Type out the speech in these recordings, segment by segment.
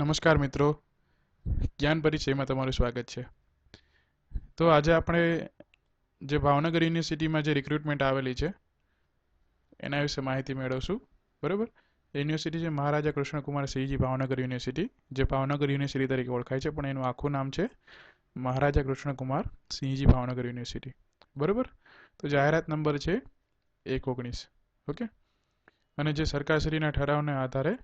નમસ્કાર મિત્રો. જ્ઞાન પરિચયમાં તમારું સ્વાગત છે. તો આજે આપણે જે ભાવનગર યુનિવર્સિટીમાં જે રિક્રુટમેન્ટ આવેલી છે, એના વિશે માહિતી મેળવશું. બરાબર? યુનિવર્સિટી છે મહારાજા કૃષ્ણકુમાર સિંહજી ભાવનગર યુનિવર્સિટી, જે ભાવનગર યુનિવર્સિટી તરીકે ઓળખાય છે, પણ એનું આખું નામ છે મહારાજા કૃષ્ણકુમાર સિંહજી ભાવનગર યુનિવર્સિટી. બરાબર? તો જાહેરાત નંબર છે એક ઓગણીસ. ઓકે? અને જે સરકારશ્રીના ઠરાવના આધારે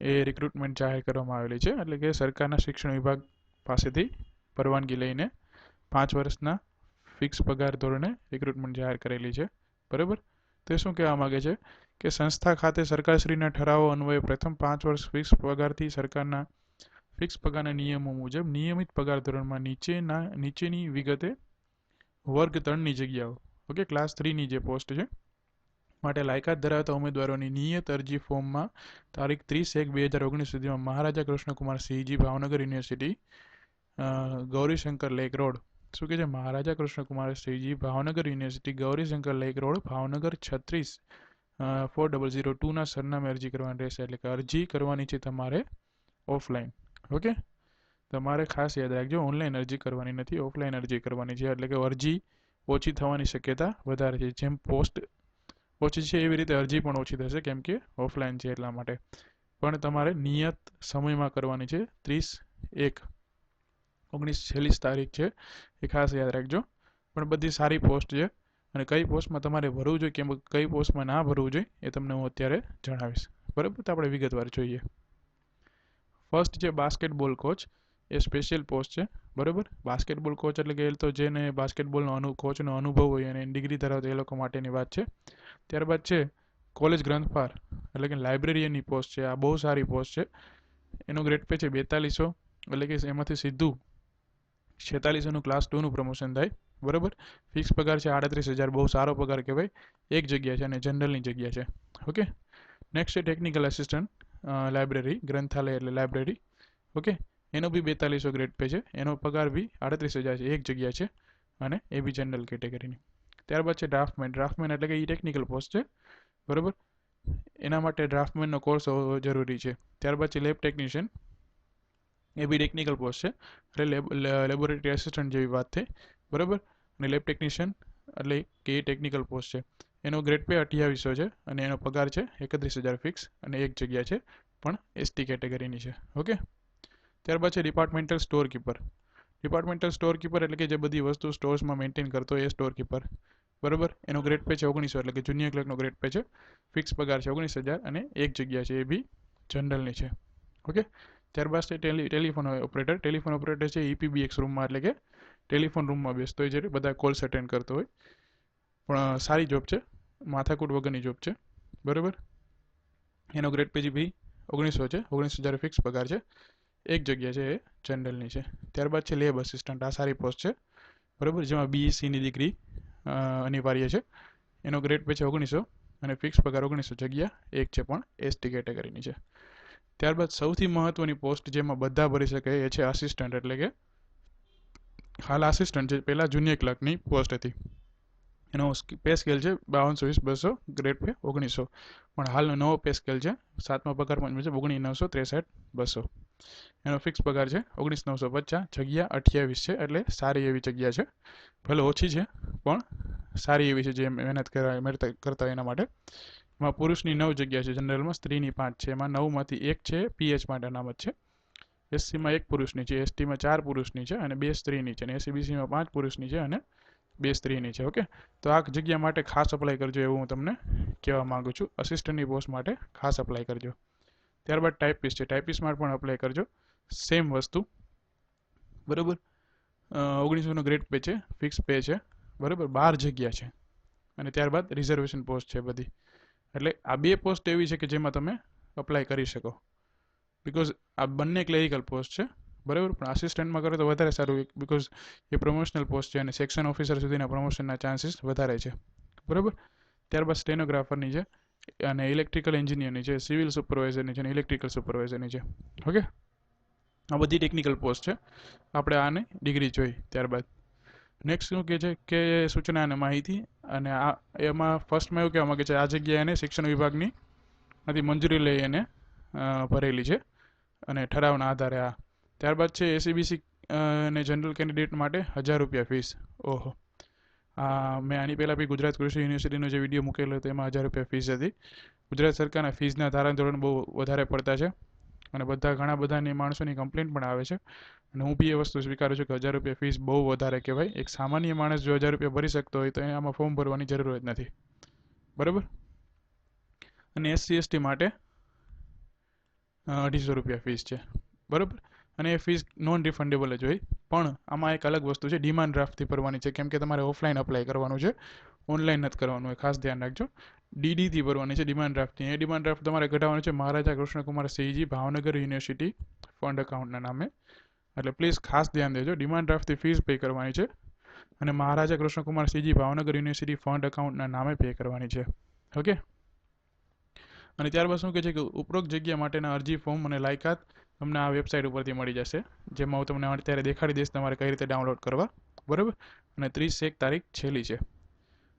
એ રિક્રુટમેન્ટ જાહેર કરવામાં આવેલી છે. એટલે કે સરકારના શિક્ષણ વિભાગ પાસેથી પરવાનગી લઈને પાંચ વર્ષના ફિક્સ પગાર ધોરણે રિક્રુટમેન્ટ જાહેર કરેલી છે. બરાબર? તે શું કહેવા માગે છે? કે સંસ્થા ખાતે સરકારશ્રીના ઠરાવો અન્વયે પ્રથમ પાંચ વર્ષ ફિક્સ પગારથી સરકારના ફિક્સ પગારના નિયમો મુજબ નિયમિત પગાર ધોરણમાં નીચેના, નીચેની વિગતે વર્ગ ત્રણની જગ્યાઓ ઓકે ક્લાસ થ્રીની જે પોસ્ટ છે. માટે લાયકાત ધરાવતા ઉમેદવારોની નિયત અરજી ફોર્મમાં તારીખ ત્રીસ એક બે હજાર ઓગણીસ સુધીમાં Maharaja Krishnakumar Sinhji Bhavnagar university Gaurishankar lake road. શું કે છે? Maharaja Krishnakumar Sinhji Bhavnagar university, Gaurishankar lake road, Bhavnagar છત્રીસ ફોર ડબલ ઝીરો ટુના સરનામે અરજી કરવાની રહેશે. એટલે કે અરજી કરવાની છે તમારે ઓફલાઈન. ઓકે? તમારે ખાસ યાદ રાખજો, ઓનલાઈન અરજી કરવાની નથી, ઓફલાઈન અરજી કરવાની છે. એટલે કે અરજી ઓછી થવાની શક્યતા વધારે છે. જેમ પોસ્ટ ઓછી છે એવી રીતે અરજી પણ ઓછી થશે, કેમ કે ઓફલાઈન છે એટલા માટે. પણ તમારે નિયત સમયમાં કરવાની છે, ત્રીસ એક. ઓગણીસ છેલ્લીસ તારીખ છે, એ ખાસ યાદ રાખજો. પણ બધી સારી પોસ્ટ છે અને કઈ પોસ્ટમાં તમારે ભરવું જોઈએ, કેમ કઈ પોસ્ટમાં ના ભરવું જોઈએ, એ તમને હું અત્યારે જણાવીશ. બરાબર? તો આપણે વિગતવાર જોઈએ. ફર્સ્ટ છે બાસ્કેટબોલ કોચ એ સ્પેશિયલ પોસ્ટ છે, બરાબર? બાસ્કેટબોલ કોચ એટલે કે એ તો જેને બાસ્કેટબોલનો અનુ કોચનો અનુભવ હોય અને ડિગ્રી ધરાવતા એ લોકો માટેની વાત છે. ત્યારબાદ છે કોલેજ ગ્રંથપાર એટલે કે લાઇબ્રેરિયનની પોસ્ટ છે, આ બહુ સારી પોસ્ટ છે. એનો ગ્રેડ પે છે બેતાલીસો એટલે કે એમાંથી સીધું છેતાલીસોનું ક્લાસ ટુનું પ્રમોશન થાય, બરાબર? ફિક્સ પગાર છે આડત્રીસ હજાર, બહુ સારો પગાર કહેવાય. એક જગ્યા છે અને જનરલની જગ્યા છે. ઓકે નેક્સ્ટ છે ટેકનિકલ આસિસ્ટન્ટ લાઇબ્રેરી ગ્રંથાલય એટલે લાઇબ્રેરી ઓકે એનો બી બેતાલીસો ગ્રેડ પે છે. એનો પગાર બી આડત્રીસ હજાર છે. એક જગ્યા છે. અને એ બી જનરલ કેટેગરીની ત્યારબાદ છે ડ્રાફ્ટમેન ડ્રાફ્ટમેન એટલે કે એ ટેકનિકલ પોસ્ટ છે. બરાબર? એના માટે ડ્રાફ્ટમેનનો કોર્સ હોવો જરૂરી છે. ત્યારબાદ છે લેબ ટેકનિશિયન એ બી ટેકનિકલ પોસ્ટ છે. એટલે લેબ લેબોરેટરી આસિસ્ટન્ટ જેવી વાત થઈ બરાબર? અને લેબ ટેકનિશિયન એટલે કે એ ટેકનિકલ પોસ્ટ છે. એનો ગ્રેડ પે અઠ્યાવીસો છે અને એનો પગાર છે એકત્રીસ હજાર ફિક્સ અને એક જગ્યા છે. પણ એસટી કેટેગરીની છે. ઓકે? ત્યારબાદ છે departmental store keeper departmental store keeper એટલે કે જે બધી વસ્તુ સ્ટોર્સમાં મેન્ટેન કરતો એ સ્ટોર કીપર બરાબર? એનો ગ્રેડ પે છે ઓગણીસો એટલે કે જુનિયર ક્લર્કનો ગ્રેડ પે છે. ફિક્સ પગાર છે ઓગણીસ હજાર અને એક જગ્યા છે એ બી જનરલની છે. ઓકે? ત્યારબાદ છે tele telephone operator telephone operator છે ઈપીબીએક્સ રૂમમાં એટલે કે ટેલિફોન રૂમમાં બેસતો હોય છે. બધા કોલ્સ અટેન્ડ કરતો હોય. પણ સારી જોબ છે. માથાકૂટ વગરની જોબ છે. બરાબર? એનો ગ્રેડ પેજી બી ઓગણીસો છે. ઓગણીસ હજાર ફિક્સ પગાર છે. એક જગ્યા છે એ જનરલની છે. ત્યારબાદ છે લેબ અસિસ્ટન્ટ આ સારી પોસ્ટ છે. બરાબર? જેમાં બીએસસીની ડિગ્રી અનિવાર્ય છે. એનો ગ્રેડ પે છે ઓગણીસો અને ફિક્સ પગાર ઓગણીસો જગ્યા, એક છે પણ એસટી કેટેગરીની છે. ત્યારબાદ સૌથી મહત્વની પોસ્ટ જેમાં બધા ભરી શકે એ છે આસિસ્ટન્ટ એટલે કે હાલ આસિસ્ટન્ટ છે પહેલાં જુનિયર ક્લર્કની પોસ્ટ હતી. એનો પે સ્કેલ છે બાવનસો વીસ, બસો ગ્રેડ પે ઓગણીસો. પણ હાલનો નવો પે સ્કેલ છે સાતમા પગાર પંચ છે ઓગણીસ નવસો ત્રેસઠ, બસો. એનો ફિક્સ પગાર છે ઓગણીસ નવસો પચાસ, જગ્યા અઠ્યાવીસ છે એટલે સારી એવી જગ્યા છે. ભલે ઓછી છે, પણ સારી એવી છે જે મહેનત કરવા કરતા એના માટે. એમાં પુરુષની નવ જગ્યા છે જનરલમાં સ્ત્રીની પાંચ છે, એમાં નવમાંથી એક છે પીએચ માટે અનામત છે. એસસીમાં એક પુરુષની છે, એસટીમાં ચાર પુરુષની છે અને બે સ્ત્રીની છે અને એસીબીસીમાં પાંચ પુરુષની છે અને બે સ્ત્રીની છે, ઓકે? તો આ જગ્યા માટે ખાસ અપ્લાય કરજો એવું હું તમને કહેવા માગું છું. અસિસ્ટન્ટની પોસ્ટ માટે ખાસ અપ્લાય કરજો. ત્યારબાદ ટાઈપિસ્ટ છે. ટાઈપિસમાં પણ અપ્લાય કરજો. સેમ વસ્તુ. બરાબર? ઓગણીસોનો ગ્રેડ પે છે. ફિક્સ પે છે. બરાબર? બાર જગ્યા છે. અને ત્યારબાદ રિઝર્વેશન પોસ્ટ છે બધી. એટલે આ બે પોસ્ટ એવી છે કે જેમાં તમે અપ્લાય કરી શકો. બિકોઝ આ બંને ક્લેરિકલ પોસ્ટ છે. બરાબર? પણ આસિસ્ટન્ટમાં કરો તો વધારે સારું બિકોઝ એ પ્રમોશનલ પોસ્ટ છે અને સેક્શન ઓફિસર સુધીના પ્રમોશનના ચાન્સીસ વધારે છે. બરાબર? ત્યારબાદ સ્ટેનોગ્રાફરની છે. અને ઇલેક્ટ્રિકલ એન્જિનિયરની છે સિવિલ સુપરવાઇઝરની છે અને ઇલેક્ટ્રિકલ સુપરવાઇઝરની છે. ઓકે આ બધી ટેકનિકલ પોસ્ટ છે. આપણે આને ડિગ્રી જોઈ ત્યારબાદ. નેક્સ્ટ શું કહે છે? કે સૂચના અને માહિતી અને આ એમાં ફર્સ્ટમાં એવું કહેવા માગે છે આ જગ્યાએ એને શિક્ષણ વિભાગની માંથી મંજૂરી લઈ એને ભરેલી છે અને ઠરાવના આધારે આ. ત્યારબાદ છે એસીબીસી અને જનરલ કેન્ડિડેટ માટે હજાર રૂપિયા ફીસ ઓહો. મેં આની પહેલાં બી ગુજરાત કૃષિ યુનિવર્સિટીનો જે વીડિયો મૂકેલો હતો, એમાં હજાર રૂપિયા ફીસ હતી. ગુજરાત સરકારના ફીસના ધારાધોરણ બહુ વધારે પડતા છે અને બધા ઘણા બધાની માણસોની કમ્પ્લેન્ટ પણ આવે છે. અને હું બી એ વસ્તુ સ્વીકારું છું કે હજાર રૂપિયા ફીસ બહુ વધારે કહેવાય. એક સામાન્ય માણસ જો હજાર રૂપિયા ભરી શકતો હોય તો એને આમાં ફોર્મ ભરવાની જરૂર જ નથી. બરાબર? અને એસસી એસટી માટે અઢીસો રૂપિયા ફીસ છે. બરાબર? અને એ ફીસ નોન રિફંડેબલ જ હોય. પણ આમાં એક અલગ વસ્તુ છે ડિમાન્ડ ડ્રાફ્ટથી ભરવાની છે. કેમ કે તમારે ઓફલાઈન અપ્લાય કરવાનું છે ઓનલાઈન નથી કરવાનું હોય ખાસ ધ્યાન રાખજો. ડીડીથી ભરવાની છે ડિમાન્ડ ડ્રાફ્ટથી એ ડિમાન્ડ ડ્રાફ્ટ તમારે કઢાવવાનું છે, મહારાજા કૃષ્ણકુમાર સિંહજી ભાવનગર યુનિવર્સિટી ફંડ એકાઉન્ટના નામે. એટલે પ્લીઝ ખાસ ધ્યાન દેજો ડિમાન્ડ ડ્રાફ્ટથી ફીસ પે કરવાની છે અને મહારાજા કૃષ્ણકુમાર સિંહજી ભાવનગર યુનિવર્સિટી ફંડ એકાઉન્ટના નામે પે કરવાની છે. ઓકે અને ત્યારબાદ શું કહે છે કે ઉપરોક્ત જગ્યા માટેના અરજી ફોર્મ અને લાયકાત તમને આ વેબસાઇટ ઉપરથી મળી જશે, જેમાં હું તમને અત્યારે દેખાડી દઈશ તમારે કઈ રીતે ડાઉનલોડ કરવા, બરાબર? અને ત્રીસ એક તારીખ છેલ્લી છે.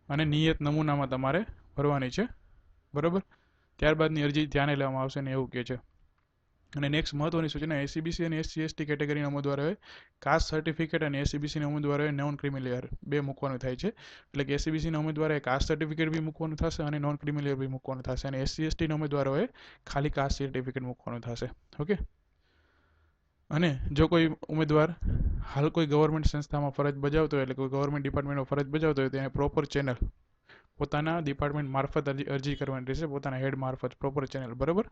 અને નિયત નમૂનામાં તમારે ભરવાની છે, બરાબર? ત્યારબાદની અરજી ધ્યાને લેવામાં આવશે ને એવું કહે છે. અને નેક્સ્ટ મહત્વની સૂચના એસીબીસી અને એસસી એસટી કેટેગરીના ઉમેદવારોએ કાસ્ટ સર્ટિફિકેટ અને એસીબીસીના ઉમેદવારોએ નોન ક્રિમિલિયર બે મૂકવાનું થાય છે. એટલે કે એસીબીસીના ઉમેદવારોએ કાસ્ટ સર્ટિફિકેટ બી મૂકવાનું થશે અને નોન ક્રિમિલિયર બી મૂકવાનું થશે. અને એસસી એસટીના ઉમેદવારોએ ખાલી કાસ્ટ સર્ટિફિકેટ મૂકવાનું થશે. ઓકે? અને જો કોઈ ઉમેદવાર હાલ કોઈ ગવર્મેન્ટ સંસ્થામાં ફરજ બજાવતો હોય, એટલે કોઈ ગવર્મેન્ટ ડિપાર્ટમેન્ટમાં ફરજ બજાવતો હોય, તો એને પ્રોપર ચેનલ પોતાના ડિપાર્ટમેન્ટ મારફત અરજી કરવાની રહેશે, પોતાના હેડ મારફત પ્રોપર ચેનલ બરાબર?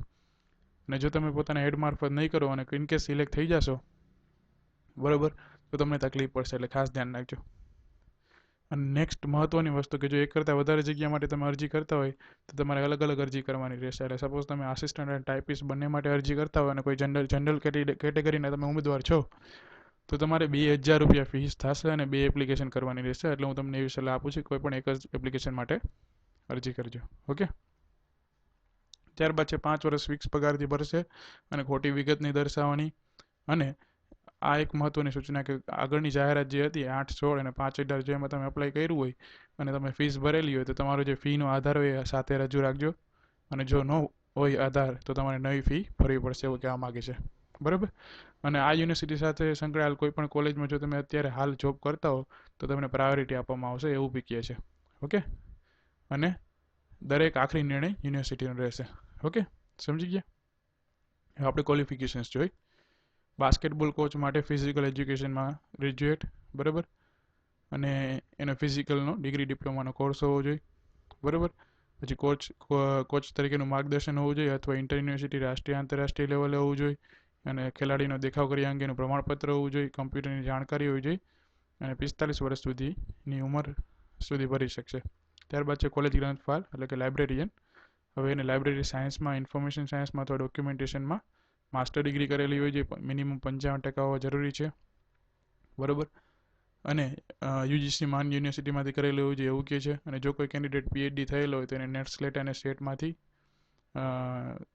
અને જો તમે પોતાના હેડ મારફત નહીં કરો અને ઇનકેસ સિલેક્ટ થઈ જશો, બરાબર, તો તમને તકલીફ પડશે, એટલે ખાસ ધ્યાન રાખજો. અને નેક્સ્ટ મહત્ત્વની વસ્તુ કે જો એક કરતાં વધારે જગ્યા માટે તમે અરજી કરતા હોય, તો તમારે અલગ અલગ અરજી કરવાની રહેશે. એટલે સપોઝ તમે આસિસ્ટન્ટ અને ટાઈપિસ્ટ બંને માટે અરજી કરતા હોય અને કોઈ જનરલ જનરલ કેટેગરીના તમે ઉમેદવાર છો, તો તમારે બે હજાર રૂપિયા ફીસ થશે અને બે એપ્લિકેશન કરવાની રહેશે. એટલે હું તમને એવી સલાહ આપું છું કોઈ પણ એક જ એપ્લિકેશન માટે અરજી કરજો. ઓકે ત્યારબાદ છે પાંચ વર્ષ ફિક્સ પગારથી ભરશે અને ખોટી વિગત નહીં દર્શાવવાની અને આ એક મહત્વની સૂચના કે આગળની જાહેરાત જે હતી આઠ, સોળ અને પાંચ અઢાર જેમાં તમે એપ્લાય કર્યું હોય અને તમે ફીસ ભરેલી હોય, તો તમારો જે ફીનો આધાર હોય, એ સાથે રજૂ રાખજો. અને જો ન હોય આધાર, તો તમારે નવી ફી ભરવી પડશે એવું કહેવા માગે છે. બરાબર? અને આ યુનિવર્સિટી સાથે સંકળાયેલ કોઈ પણ કોલેજમાં જો તમે અત્યારે હાલ જોબ કરતા હો, તો તમને પ્રાયોરિટી આપવામાં આવશે એવું બી કહે છે. ઓકે અને દરેક આખરી નિર્ણય યુનિવર્સિટીનો રહેશે. ઓકે સમજી ગયા? આપણે ક્વોલિફિકેશન્સ જોઈ બાસ્કેટબોલ કોચ માટે ફિઝિકલ એજ્યુકેશનમાં ગ્રેજ્યુએટ બરાબર? અને એનો ફિઝિકલનો ડિગ્રી ડિપ્લોમાનો કોર્સ હોવો જોઈએ, બરાબર? પછી કોચ કોચ તરીકેનું માર્ગદર્શન હોવું જોઈએ અથવા ઇન્ટર યુનિવર્સિટી રાષ્ટ્રીય, આંતરરાષ્ટ્રીય લેવલે હોવું જોઈએ અને ખેલાડીનો દેખાવ કર્યા અંગેનું પ્રમાણપત્ર હોવું જોઈએ કમ્પ્યુટરની જાણકારી હોવી જોઈએ અને પિસ્તાલીસ વર્ષ સુધીની ઉંમર સુધી ભરી શકશે. ત્યારબાદ છે કોલેજ ગ્રંથપાલ એટલે કે લાઇબ્રેરિયન હવે એને લાઇબ્રેરી સાયન્સમાં ઇન્ફોર્મેશન સાયન્સમાં અથવા ડોક્યુમેન્ટેશનમાં માસ્ટર ડિગ્રી કરેલી હોય છે મિનિમમ પંચાવન ટકા હોવા જરૂરી છે. બરાબર? અને યુજીસી માન યુનિવર્સિટીમાંથી કરેલું હોય છે એવું કહે છે, અને જો કોઈ કેન્ડિડેટ પીએચડી થયેલો હોય તો એને નેટ સ્લેટ અને સ્ટેટમાંથી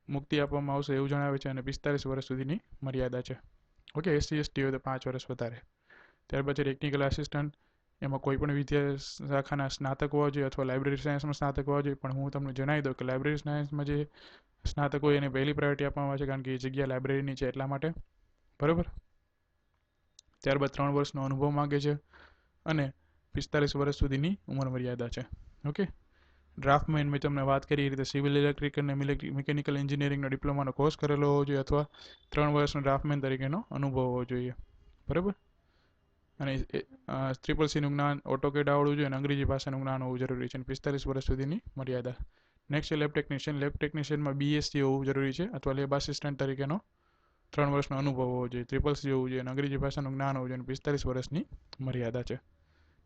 મુક્તિ આપવામાં આવશે એવું જણાવે છે અને પિસ્તાલીસ વર્ષ સુધીની મર્યાદા છે. ઓકે, એસસી, એસટી હોય તો પાંચ વર્ષ વધારે. ત્યારબાદ છે ટેકનિકલ આસિસ્ટન્ટ એમાં કોઈ પણ વિદ્યા શાખાના સ્નાતક હોવા જોઈએ અથવા લાઇબ્રેરી સાયન્સમાં સ્નાતક હોવા જોઈએ, પણ હું તમને જણાવી દઉં કે લાઇબ્રેરી સાયન્સમાં જે સ્નાતક એને પહેલી પ્રાયોરિટી આપવામાં આવે છે કારણ કે એ જગ્યા લાઇબ્રેરીની છે એટલા માટે. બરાબર? ત્યારબાદ ત્રણ વર્ષનો અનુભવ માગે છે અને પિસ્તાલીસ વર્ષ સુધીની ઉંમર મર્યાદા છે. ઓકે ડ્રાફ્ટમેન મેં તમને વાત કરી, એ રીતે સિવિલ ઇલેક્ટ્રિક અને મિકેનિકલ એન્જિનિયરિંગનો ડિપ્લોમાનો કોર્સ કરેલો હોવો જોઈએ અથવા ત્રણ વર્ષનો ડ્રાફ્ટમેન તરીકેનો અનુભવ હોવો જોઈએ. બરાબર? અને ટ્રિપલ સીનું જ્ઞાન ઓટોકેડ આવડવું જોઈએ અને અંગ્રેજી ભાષાનું જ્ઞાન હોવું જરૂરી છે અને પિસ્તાલીસ વર્ષ સુધીની મર્યાદા. નેક્સ્ટ છે લેબ ટેકનિશિયન લેબ ટેકનિશિયનમાં બીએસસી હોવું જરૂરી છે અથવા લેબ આસિસ્ટન્ટ તરીકેનો ત્રણ વર્ષનો અનુભવ હોવો જોઈએ. ટ્રિપલ સી હોવું જોઈએ અને અંગ્રેજી ભાષાનું જ્ઞાન હોવું જોઈએ અને પિસ્તાલીસ વર્ષની મર્યાદા છે.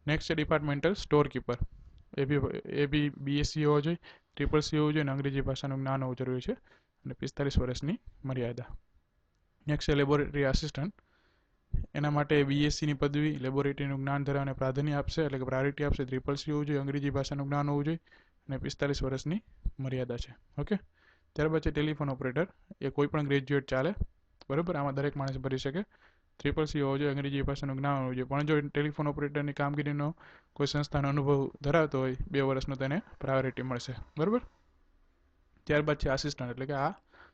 નેક્સ્ટ છે departmental store keeper A B A B BSc હોવો જોઈએ ટ્રિપલ સી હોવું જોઈએ અને અંગ્રેજી ભાષાનું જ્ઞાન હોવું જરૂરી છે અને પિસ્તાલીસ વર્ષની મર્યાદા. નેક્સ્ટ છે લેબોરેટરી આસિસ્ટન્ટ એના માટે બીએસસીની પદવી લેબોરેટરીનું જ્ઞાન ધરાવને પ્રાધાન્ય આપશે એટલે કે પ્રાયોરિટી આપશે. ટ્રિપલ સી હોવું જોઈએ, અંગ્રેજી ભાષાનું જ્ઞાન હોવું જોઈએ અને પિસ્તાલીસ વર્ષની મર્યાદા છે. ઓકે? ત્યારબાદ છે ટેલિફોન ઓપરેટર, એ કોઈ પણ ગ્રેજ્યુએટ ચાલે, બરાબર? આમાં દરેક માણસ ભરી શકે. ટ્રિપલ સી હોવો જોઈએ, અંગ્રેજી ભાષાનું જ્ઞાન હોવું જોઈએ. પણ જો ટેલિફોન ઓપરેટરની કામગીરીનો કોઈ સંસ્થાનો અનુભવ ધરાવતો હોય, બે વર્ષનો તેને પ્રાયોરિટી મળશે. બરાબર? ત્યારબાદ છે આસિસ્ટન્ટ એટલે કે આ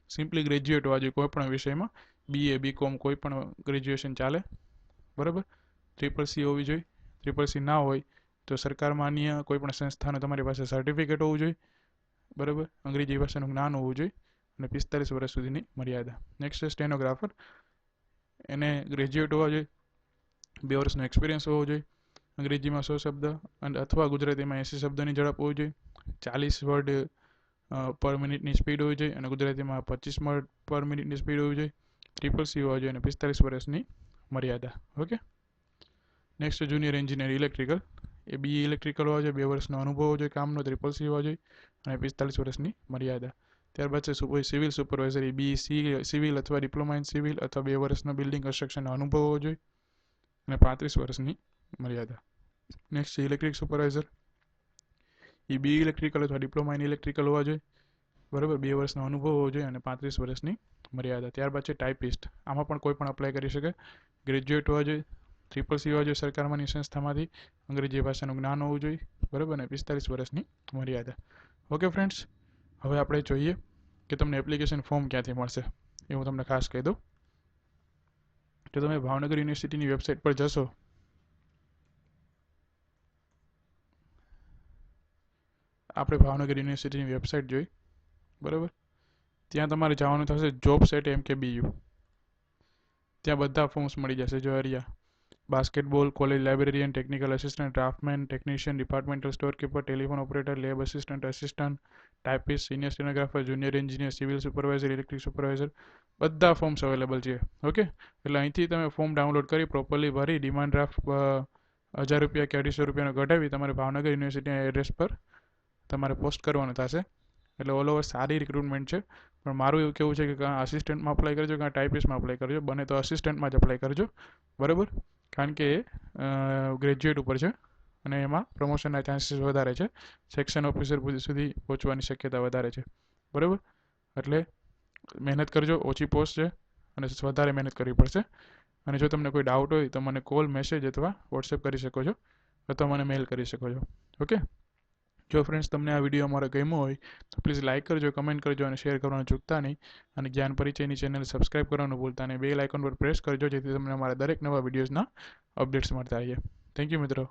સિમ્પલી ગ્રેજ્યુએટ હોવા જોઈએ કોઈ પણ વિષયમાં. બીએ બીકોમ કોઈ પણ ગ્રેજ્યુએશન ચાલે, બરાબર? ટ્રિપલ સી હોવી જોઈએ ટ્રિપલ સી ના હોય તો સરકાર માન્ય કોઈ પણ સંસ્થાનું તમારી પાસે સર્ટિફિકેટ હોવું જોઈએ, બરાબર? અંગ્રેજી ભાષાનું જ્ઞાન હોવું જોઈએ અને પિસ્તાલીસ વર્ષ સુધીની મર્યાદા. નેક્સ્ટ સ્ટેનોગ્રાફર એને ગ્રેજ્યુએટ હોવા જોઈએ, બે વર્ષનો એક્સપિરિયન્સ હોવો જોઈએ, અંગ્રેજીમાં સો શબ્દ અને અથવા ગુજરાતીમાં એંસી શબ્દની ઝડપ હોવી જોઈએ, ચાલીસ વર્ડ પર મિનિટની સ્પીડ હોવી જોઈએ અને ગુજરાતીમાં પચીસ વર્ડ પર મિનિટની સ્પીડ હોવી જોઈએ ટ્રિપલ સી હોવા જોઈએ અને પિસ્તાલીસ વર્ષની મર્યાદા. Okay next junior engineer electrical એ બી ઇલેક્ટ્રિકલ હોવા જોઈએ, બે વર્ષનો અનુભવ હોવો જોઈએ, કામનો ત્રિપલ સી હોવા જોઈએ અને પિસ્તાલીસ વર્ષની મર્યાદા. ત્યારબાદ છે civil supervisor B, C civil અથવા ડિપ્લોમા ઇન સિવિલ અથવા બે વર્ષનો બિલ્ડિંગ કન્સ્ટ્રક્શનનો અનુભવ હોવો જોઈએ અને પાંત્રીસ વર્ષની મર્યાદા. નેક્સ્ટ છે ઇલેક્ટ્રિક સુપરવાઇઝર એ બી ઇલેક્ટ્રિકલ અથવા ડિપ્લોમા ઇન ઇલેક્ટ્રિકલ હોવા જોઈએ. બરાબર, બે વર્ષનો અનુભવ હોવો જોઈએ અને પાંત્રીસ વર્ષની મર્યાદા. ત્યારબાદ છે ટાઈપિસ્ટ આમાં પણ કોઈ પણ અપ્લાય કરી શકે. ગ્રેજ્યુએટ હોવા જોઈએ. ટ્રિપલ સી હોવા જોઈએ સરકારમાંની સંસ્થામાંથી અંગ્રેજી ભાષાનું જ્ઞાન હોવું જોઈએ, બરાબર ને? પિસ્તાલીસ વર્ષની મર્યાદા. ઓકે ફ્રેન્ડ્સ હવે આપણે જોઈએ કે તમને એપ્લિકેશન ફોર્મ ક્યાંથી મળશે. એ હું તમને ખાસ કહી દઉં. તો તમે ભાવનગર યુનિવર્સિટીની વેબસાઇટ પર જશો, આપણે ભાવનગર યુનિવર્સિટીની વેબસાઇટ જોઈ, બરાબર? ત્યાં તમારે જવાનું થશે જોબ સેટ એમ કે બીયુ ત્યાં બધા ફોર્મ્સ મળી જશે, જો હરિયા. Basketball college librarian technical assistant draftman technician departmental store keeper telephone operator lab assistant assistant typist senior stenographer junior engineer civil supervisor electric supervisor બધા ફોર્મ્સ અવેલેબલ છે. ઓકે એટલે અહીંથી તમે ફોર્મ ડાઉનલોડ કરી પ્રોપરલી ભરી ડિમાન્ડ ડ્રાફ્ટ હજાર રૂપિયા કે અઢીસો રૂપિયાનો કઢાવી તમારે ભાવનગર યુનિવર્સિટીના એડ્રેસ પર તમારે પોસ્ટ કરવાનું થશે. એટલે ઓલ ઓવર સારી રિક્રુટમેન્ટ છે. પણ મારું એવું કેવું છે કે કાં આસિસ્ટન્ટમાં અપ્લાય કરજો, કાં ટાઈપિસ્ટમાં અપ્લાય કરજો. બને તો અસિસ્ટન્ટમાં જ અપ્લાય કરજો. બરાબર? કારણ કે ગ્રેજ્યુએટ ઉપર છે અને એમાં પ્રમોશનના ચાન્સીસ વધારે છે. સેક્શન ઓફિસર સુધી પહોંચવાની શક્યતા વધારે છે. બરાબર? એટલે મહેનત કરજો, ઓછી પોસ્ટ છે અને વધારે મહેનત કરવી પડશે. અને જો તમને કોઈ ડાઉટ હોય તો મને કોલ મેસેજ અથવા વોટ્સએપ કરી શકો છો. અથવા મને મેલ કરી શકો છો. ઓકે જો ફ્રેન્ડ્સ તમને આ વીડિયો અમારો ગમ્યો હોય, તો પ્લીઝ લાઇક કરજો કમેન્ટ કરજો અને શેર કરવાનું ચૂકતા નહીં. અને જ્ઞાન પરિચયની ચેનલ સબસ્ક્રાઇબ કરવાનું ભૂલતા નહીં. બે લાઇકોન પર પ્રેસ કરજો, જેથી તમને અમારા દરેક નવા વિડીયોઝના અપડેટ્સ મળતા રહીએ. થેન્ક યુ મિત્રો.